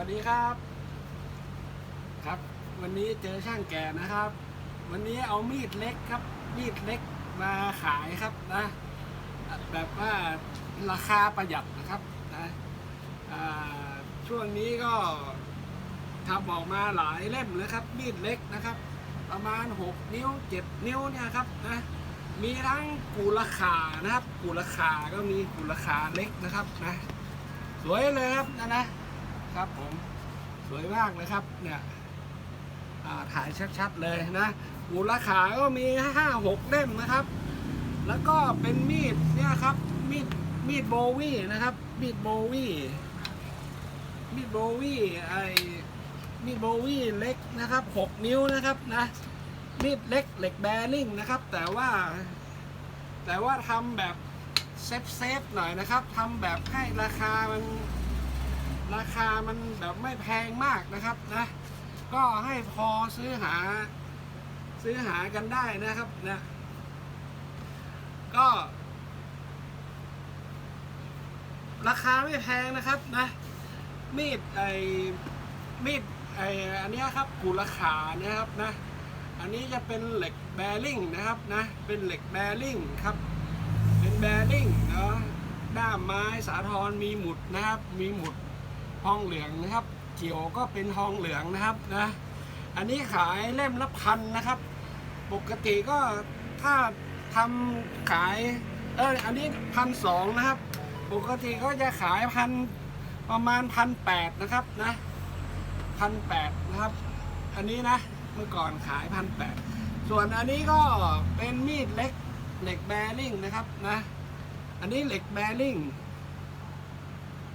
วัสดีครับ ครับ วันนี้เจอช่างแก่นะครับ วันนี้เอามีดเล็กครับ มีดเล็กมาขายครับนะแบบว่าราคาประหยัดนะครับนะช่วงนี้ก็ทำออกมาหลายเล่มเลยครับ มีดเล็กนะครับ ประมาณ 6 นิ้ว 7 นิ้วเนี่ยครับนะมีทั้งกูราคานะครับกูราคาก็มีกูราคาเล็กนะครับนะสวยเลยครับนะนะ ครับผมสวยมากเลยครับเนี่ยถ่ายชัดๆเลยนะมูลค่าก็มีห้าหกเล่มนะครับ แล้วก็เป็นมีดเนี่ยครับมีดมีดโบวี่นะครับ มีดโบวี่มีดโบวี่ไอมีดโบวี่เล็กนะครับหกนิ้วนะครับนะมีดเล็กเหล็กแบริ่งนะครับ แต่ว่าแต่ว่าทำแบบเซฟเซฟๆหน่อยนะครับทำแบบให้ราคามัน ราคามันแบบไม่แพงมากนะครับนะ ก็ให้พอซื้อหาซื้อหากันได้นะครับนะก็ ราคาไม่แพงนะครับนะ มีดไอ้มีดไอ้อันนี้ครับกูราคานะครับนะ อันนี้จะเป็นเหล็กแบริ่งนะครับนะ เป็นเหล็กแบริ่งครับ เป็นแบริ่งเนาะด้ามไม้สาทรมีหมุดนะครับ มีหมุด ทองเหลืองนะครับเกี่ยวก็เป็นทองเหลืองนะครับนะอันนี้ขายเล่มละพันนะครับ ปกติก็ถ้าทำขายเอออันนี้พันสองนะครับ ปกติก็จะขายพันประมาณพันแปดนะครับนะพันแปดนะครับ อันนี้นะเมื่อก่อนขายพันแปดส่วนอันนี้ก็เป็นมีดเล็กเหล็กแบริ่งนะครับนะ อันนี้เหล็กแบริ่ง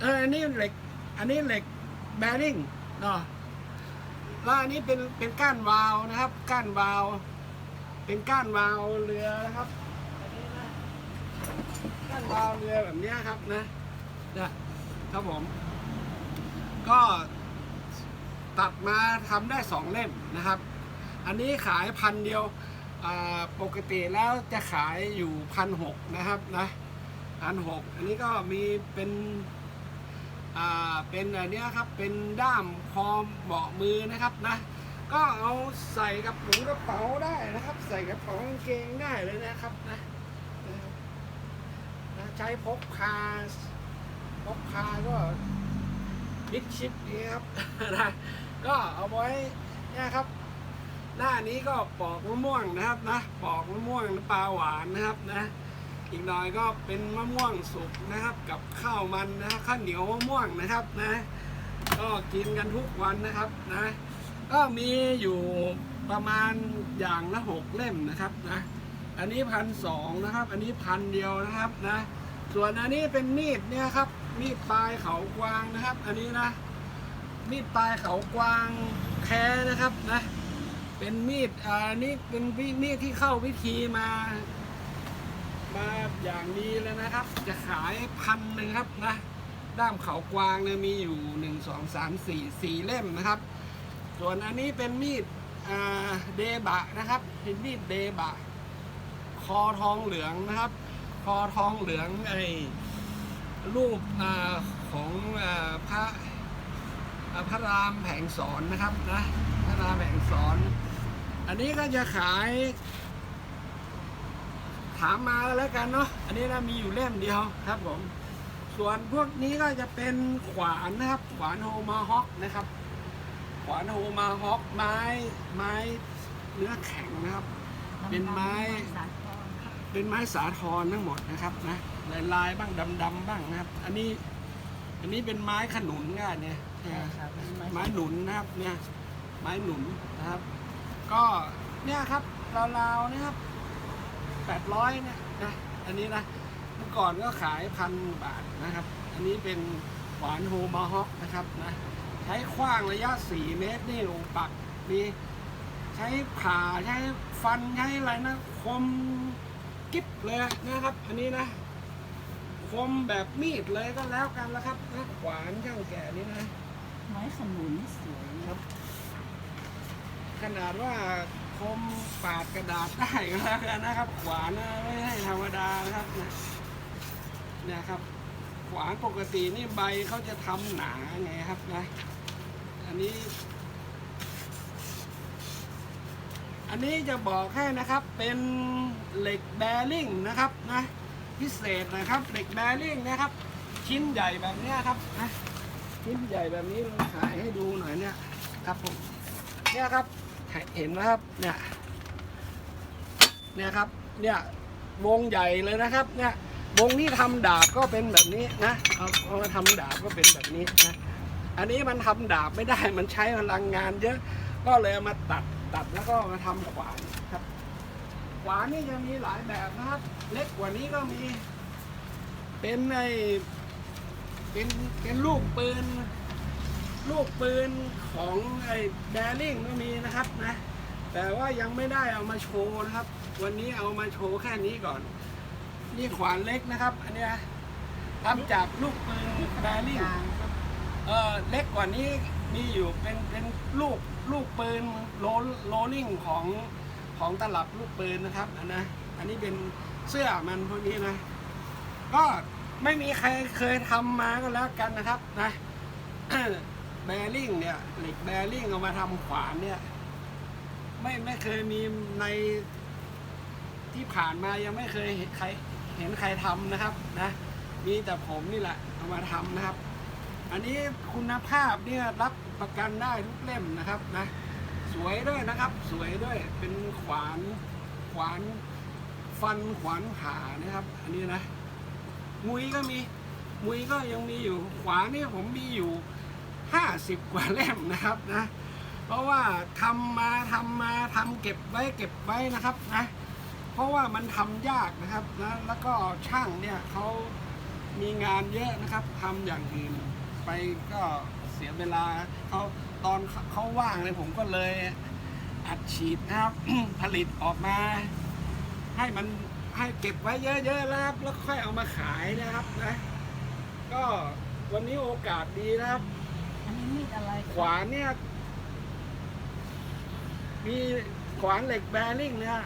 เอออันนี้เหล็ก อันนี้เหล็กแบริ่งเนาะแล้วอันนี้เป็นเป็นก้านวาล์วนะครับ ก้านวาล์วเป็นก้านวาล์วเรือนะครับอันนี้นะก้านวาล์วเรือแบบนี้ครับนะนะครับผม ก็ตัดมาทำได้สองเล่มนะครับ อันนี้ขายพันเดียวปกติแล้วจะขายอยู่พันหกนะครับนะพันหกอันนี้ก็มีเป็น เป็นอันเนี้ยครับเป็นด้ามคอมเบาะมือนะครับนะก็เอาใส่กับหนุกระเป๋าได้นะครับ ใส่กระเป๋ากางเกงได้เลยนะครับนะนะใช้พกพาพกพาก็มิดชิดนี้ครับนะก็เอาไว้เนี่ยครับ หน้านี้ก็ปอกมะม่วงนะครับนะปอกมะม่วงน้ำปลาหวานนะครับนะ อีกหน่อยก็เป็นมะม่วงสุกนะครับ กับข้าวมันนะข้าวเหนียวมะม่วงนะครับนะ ก็กินกันทุกวันนะครับนะ ก็มีอยู่ประมาณอย่างละหกเล่มนะครับนะอันนี้พันสองนะครับ อันนี้พันเดียวนะครับนะ ส่วนอันนี้เป็นมีดเนี่ยครับ มีดปลายเขากวางนะครับ อันนี้นะ มีดปลายเขากวางแท้นะครับนะ เป็นมีดอ่านี่เป็นมีดที่เข้าวิธีมา มาอย่างดีเลยนะครับ จะขายพันหนึ่งครับนะ ด้ามเขากวางเนี่ยมีอยู่หนึ่งสองสามสี่สี่เล่มนะครับ ส่วนอันนี้เป็นมีดเดบะนะครับเป็นมีดเดบะ คอทองเหลืองนะครับ คอทองเหลืองไอ้รูปอของอพระพระรามแผงสอนนะครับนะพระรามแผงสอน อันนี้ก็จะขาย ถามมาแล้วกันเนาะอันนี้นะมีอยู่เล่มเดียวครับผม ส่วนพวกนี้ก็จะเป็นขวานนะครับ ขวานโฮมาฮอกนะครับ ขวานโฮมาฮอกไม้ไม้เนื้อแข็งนะครับ เป็นไม้ เป็นไม้สาทรทั้งหมดนะครับนะลายลายๆบ้างดำๆบ้างนะครับ อันนี้อันนี้เป็นไม้ขนุนง่ายเนี่ยไม้หนุนนะครับเนี่ยไม้หนุนนะครับ ก็เนี่ยครับราวๆนะครับ แปดร้อยเนี่ยนะอันนี้นะเมื่อก่อนก็ขายพันบาทนะครับ อันนี้เป็นหวานโฮมาฮอกนะครับนะใช้ขว้างระยะ 4 เมตรนี่โอ้ปักมีใช้ผ่าใช้ฟันใช้อะไรนะคมกิ๊บเลยนะครับ อันนี้นะคมแบบมีดเลยก็แล้วกันแล้วครับนะขวานช่างแก่นี่นะไม้ขนุนนี่สวยนะขนาดว่า คมปาดกระดาษได้ก็แล้วกันนะครับ ขวานนะไม่ใช่ธรรมดานะครับนะเนี่ยครับ ขวานปกตินี่ใบเขาจะทำหนาไงครับนะอันนี้ อันนี้จะบอกให้นะครับเป็นเหล็กแบริ่งนะครับนะพิเศษนะครับเหล็กแบริ่งนะครับ ชิ้นใหญ่แบบนี้ครับนะชิ้นใหญ่แบบนี้เราขายให้ดูหน่อยเนี่ยครับผมเนี่ยครับ เห็นไหมครับเนี่ยเนี่ยครับเนี่ยวงใหญ่เลยนะครับเนี่ยวงที่ทำดาบก็เป็นแบบนี้นะเอาเอามาทำดาบก็เป็นแบบนี้นะอันนี้มันทำดาบไม่ได้มันใช้พลังงานเยอะก็เลยมาตัดตัดแล้วก็มาทำขวานครับขวานนี่จะมีหลายแบบนะครับ เล็กกว่านี้ก็มี เป็นไอเป็นเป็นลูกปืน ลูกปืนของไอ้แบริ่งก็มีนะครับนะ แต่ว่ายังไม่ได้เอามาโชว์นะครับ วันนี้เอามาโชว์แค่นี้ก่อน นี่ขวานเล็กนะครับ อันเนี้ยทำจากลูกปืนแบริ่งเออเล็กกว่านี้มีอยู่เป็นเป็นลูกลูกปืนโรลโรลลิ่งของของตลับลูกปืนนะครับอันนะอันนี้เป็นเสื้อมันพวกนี้นะ ก็ไม่มีใครเคยทำมาก็แล้วกันนะครับนะ แบริ่งเนี่ยเหล็กแบริ่งเอามาทำขวานเนี่ยไม่ไม่เคยมีในที่ผ่านมายังไม่เคยเห็นใครเห็นใครทำนะครับนะมีแต่ผมนี่แหละเอามาทำนะครับ อันนี้คุณภาพเนี่ยรับประกันได้ทุกเล่มนะครับนะสวยด้วยนะครับ สวยด้วยเป็นขวานขวานฟันขวานผ่านะครับ อันนี้นะมุยก็มีมุยก็ยังมีอยู่ขวานนี่ผมมีอยู่ ห้าสิบกว่าเล่มนะครับนะเพราะว่าทำมาทำมาทำเก็บไว้เก็บไว้นะครับนะเพราะว่ามันทำยากนะครับนะแล้วก็ช่างเนี่ยเขามีงานเยอะนะครับทำอย่างอื่นไปก็เสียเวลาเขาตอนเขาว่างเลยผมก็เลยอัดฉีดนะครับ ผลิตออกมา ให้มันให้เก็บไว้เยอะๆแล้วแล้วค่อยเอามาขายนะครับนะก็วันนี้โอกาสดีนะครับ อันนี้มีดอะไรขวานเนี่ย มีขวานเหล็กแบริ่งเนี่ย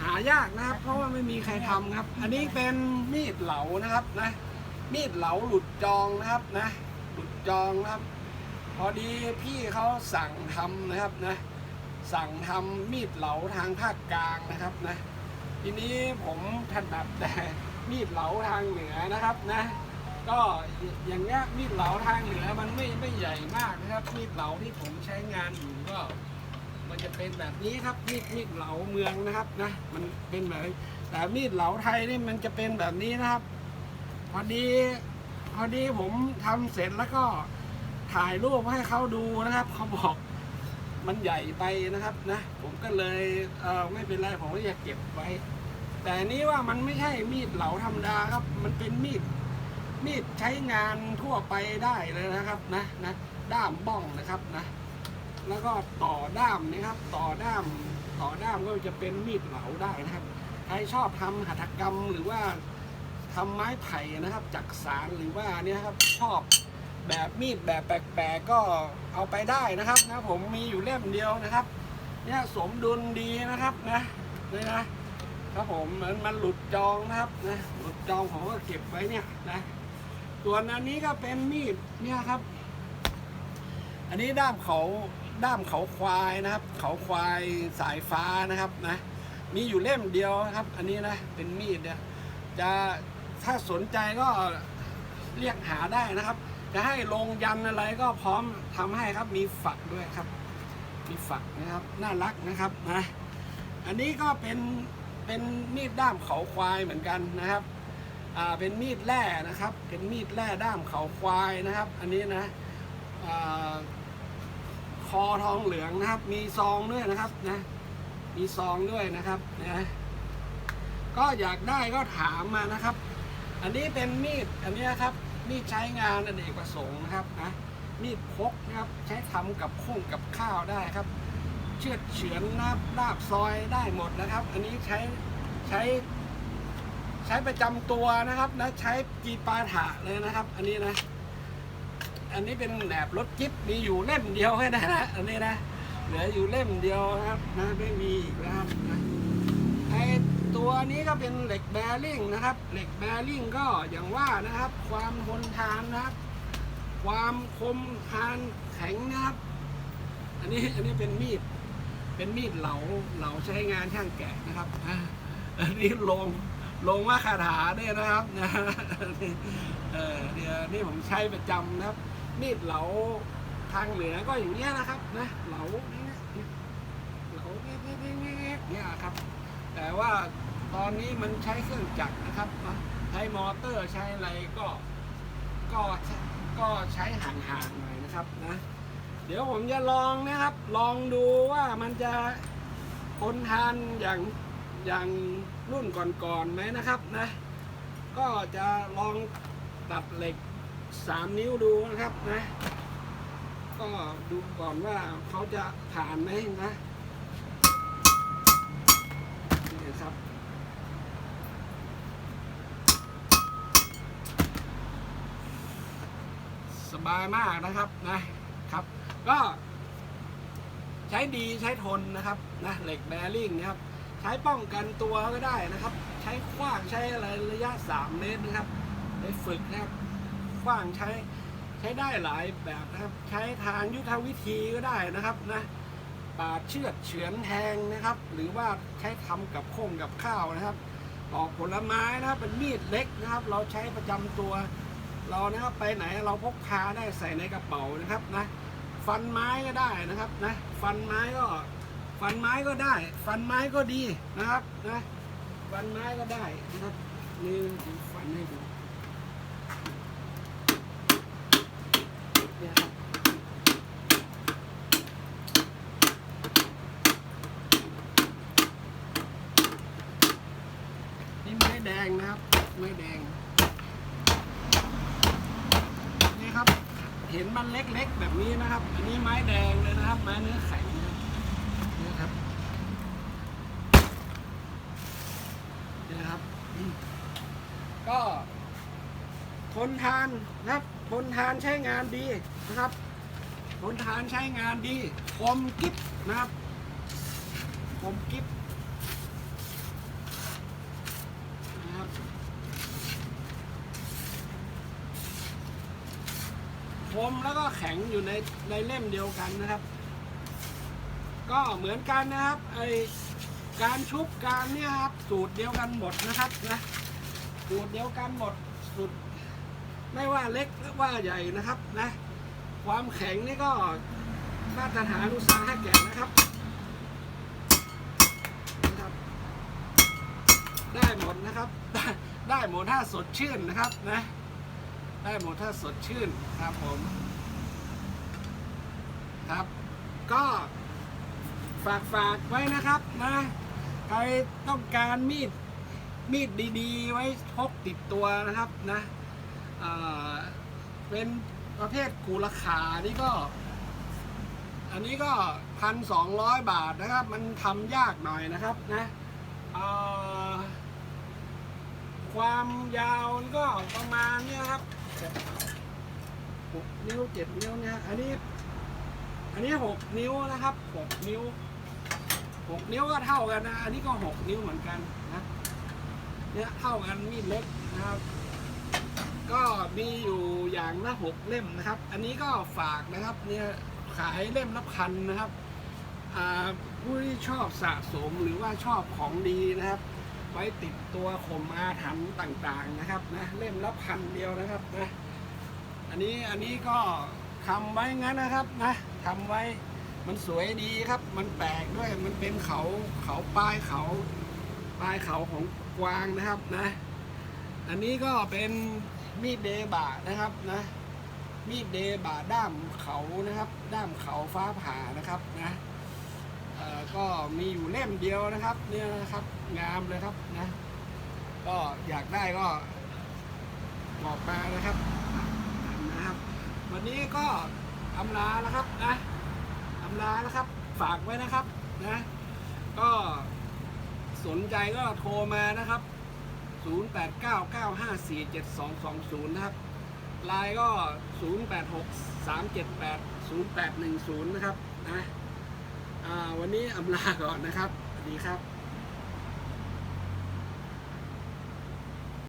หายากนะครับ เพราะว่าไม่มีใครทำครับ อันนี้เป็นมีดเหลานะครับนะ มีดเหลาหลุดจองนะครับนะ หลุดจองนะครับ พอดีพี่เขาสั่งทำนะครับนะ สั่งทำมีดเหลาทางภาคกลางนะครับนะ ทีนี้ผมถนัดแต่มีดเหลาทางเหนือนะครับนะ ก็อย่างเงี้ยมีดเหลาทางเหนือมันไม่ไม่ใหญ่มากนะครับ มีดเหลาที่ผมใช้งานอยู่ก็ มันจะเป็นแบบนี้ครับมีดมีดเหลาเมืองนะครับนะมันเป็นแบบนี้แต่มีดเหลาไทยนี่มันจะเป็นแบบนี้นะครับพอดีพอดีผมทำเสร็จแล้วก็ถ่ายรูปให้เขาดูนะครับเขาบอกมันใหญ่ไปนะครับนะ ผมก็เลยเออไม่เป็นไรผมก็อยากเก็บไว้ แต่นนี้ว่ามันไม่ใช่มีดเหลาธรรมดาครับ มันเป็นมีด มีดใช้งานทั่วไปได้เลยนะครับนะนะด้ามบ้องนะครับนะแล้วก็ต่อด้ามนะครับ ต่อด้ามต่อด้ามก็จะเป็นมีดเหลาได้นะครับ ใครชอบทำหัตถกรรมหรือว่าทำไม้ไผ่นะครับจักสารหรือว่าเนี่ยครับชอบแบบมีดแบบแปลกๆก็เอาไปได้นะครับนะผมมีอยู่เล่มเดียวนะครับ เนี่ยสมดุลดีนะครับนะนี่นะครับผมมันมันหลุดจองนะครับนะหลุดจองผมก็เก็บไว้เนี่ยนะ ส่วนอันนี้ก็เป็นมีดเนี่ยครับ อันนี้ด้ามเขาด้ามเขาควายนะครับ เขาควายสายฟ้านะครับนะมีอยู่เล่มเดียวนะครับ อันนี้นะเป็นมีดเนี่ยจะถ้าสนใจก็เรียกหาได้นะครับ จะให้ลงยันอะไรก็พร้อมทำให้ครับมีฝักด้วยครับ มีฝักนะครับน่ารักนะครับนะอันนี้ก็เป็นเป็นมีดด้ามเขาควายเหมือนกันนะครับ อ่าเป็นมีดแร่นะครับ เป็นมีดแร่ด้ามเขาควายนะครับ อันนี้นะอ่าคอทองเหลืองนะครับ มีซองด้วยนะครับนะมีซองด้วยนะครับนะก็อยากได้ก็ถามมานะครับ อันนี้เป็นมีดอันนี้ครับมีดใช้งานอเนกประสงค์นะครับนะมีดพกนะครับใช้ทำกับข้งกับข้าวได้ครับ เชือดเฉือนนับดาบซอยได้หมดนะครับ อันนี้ใช้ใช้ ใช้ประจำตัวนะครับนะใช้กีปาถะเลยนะครับ อันนี้นะ อันนี้เป็นแหนบรถจิ๊บมีอยู่เล่มเดียวแค่นั้นนะอันนี้นะเหลืออยู่เล่มเดียวนะครับนะไม่มีอีกแล้วครับนะไอตัวนี้ก็เป็นเหล็กแบริ่งนะครับ เหล็กแบริ่งก็อย่างว่านะครับ ความทนทานนะครับ ความคมทานแข็งนะครับ อันนี้อันนี้เป็นมีดเป็นมีดเหลาเหลาใช้งานช่างแกะนะครับอันนี้ลง ลงว่าคาถาด้วยนะครับนะเออเดี๋ยวนี่ผมใช้ประจำนะครับ มีดเหลาทางเหนือก็อย่างเงี้ยนะครับนะเหลาเนี่ยเหลาเนี่ยเนี่ยเนี่ยเนี่ยเนี่ยครับ แต่ว่าตอนนี้มันใช้เครื่องจักรนะครับนะใช้มอเตอร์ใช้อะไรก็ก็ก็ใช้ห่างๆหน่อยนะครับนะเดี๋ยวผมจะลองนะครับ ลองดูว่ามันจะทนทานอย่าง อย่างรุ่นก่อนๆไหมนะครับนะก็จะลองตัดเหล็กสามนิ้วดูนะครับนะ ก็ดูก่อนว่าเขาจะผ่านไหมนะนี่ครับสบายมากนะครับนะครับ ก็ใช้ดีใช้ทนนะครับนะเหล็กแบริ่งนะครับ ใช้ป้องกันตัวก็ได้นะครับ ใช้ขว้างใช้อะไรระยะ 3 เมตรนะครับไปฝึกนะครับขว้างใช้ใช้ได้หลายแบบนะครับ ใช้ทางยุทธวิธีก็ได้นะครับนะปาดเชือดเฉือนแทงนะครับ หรือว่าใช้ทำกับข้งกับข้าวนะครับปอกผลไม้นะครับเป็นมีดเล็กนะครับ เราใช้ประจำตัวเรานะครับไปไหนเราพกพาได้ใส่ในกระเป๋านะครับนะฟันไม้ก็ได้นะครับนะฟันไม้ก็ ฟันไม้ก็ได้ ฟันไม้ก็ดีนะครับนะฟันไม้ก็ได้นะครับนี่ผมฟันให้ดูเนี่ยครับนี่ไม้แดงนะครับไม้แดงนี่ครับเห็นมันเล็กๆแบบนี้นะครับ อันนี้ไม้แดงเลยนะครับ ไม้เนื้อแข็งนะครับนี่ครับนี่นะครับอืม ก็ทนทานนะครับทนทานใช้งานดีนะครับทนทานใช้งานดีคมกิ๊บนะครับคมกิ๊บนะครับคมแล้วก็แข็งอยู่ในในเล่มเดียวกันนะครับ ก็เหมือนกันนะครับไอ การชุบการเนี่ยครับสูตรเดียวกันหมดนะครับนะสูตรเดียวกันหมดสูตรไม่ว่าเล็กหรือว่าใหญ่นะครับนะ ความแข็งนี่ก็มาตรฐานอุตสาหกรรมนะครับนะครับ ได้หมดนะครับ ได้ได้หมดถ้าสดชื่นนะครับนะ ได้หมดถ้าสดชื่นครับผมครับ ก็ฝากฝากไว้นะครับนะ ครต้องการมีดมีดดีๆ ไว้พกติดตัวนะครับนะเเป็นประเภทกูราคานี่ก็ อันนี้ก็พันสองร้อยบาทนะครับ มันทำยากหน่อยนะครับนะความยาวก็ประมาณนี้ครับหกนิ้วเจ็ดนิ้วเนี่ยอันนี้ อันนี้หกนิ้วนะครับหกนิ้ว หกนิ้วก็เท่ากันนะอันนี้ก็หกนิ้วเหมือนกันนะเนี่ยเท่ากันมีดเล็กนะครับ ก็มีอยู่อย่างละหกเล่มนะครับ อันนี้ก็ฝากนะครับเนี่ยขายเล่มละพันนะครับอ่าผู้ที่ชอบสะสมหรือว่าชอบของดีนะครับ ไว้ติดตัวข่มอาถรรพ์ต่างๆนะครับนะเล่มละพันเดียวนะครับนะอันนี้อันนี้ก็ทำไว้งั้นนะครับนะทำไว้ มันสวยดีครับ มันแปลกด้วย มันเป็นเขาเขาปลายเขาปลายเขาของกวางนะครับนะ อันนี้ก็เป็นมีดเดบะนะครับนะ มีดเดบะด้ามเขานะครับ ด้ามเขาฟ้าผ่านะครับนะก็มีอยู่เล่มเดียวนะครับ เนี่ยนะครับงามเลยครับนะ ก็อยากได้ก็บอกมานะครับนะครับ วันนี้ก็อำลาแล้วครับนะ ลาแล้วครับ ฝากไว้นะครับนะ ก็สนใจก็โทรมานะครับ 0899547220 นะครับไลน์ก็ 0863780810 นะครับนะวันนี้อำลาก่อนนะครับ สวัสดีครับ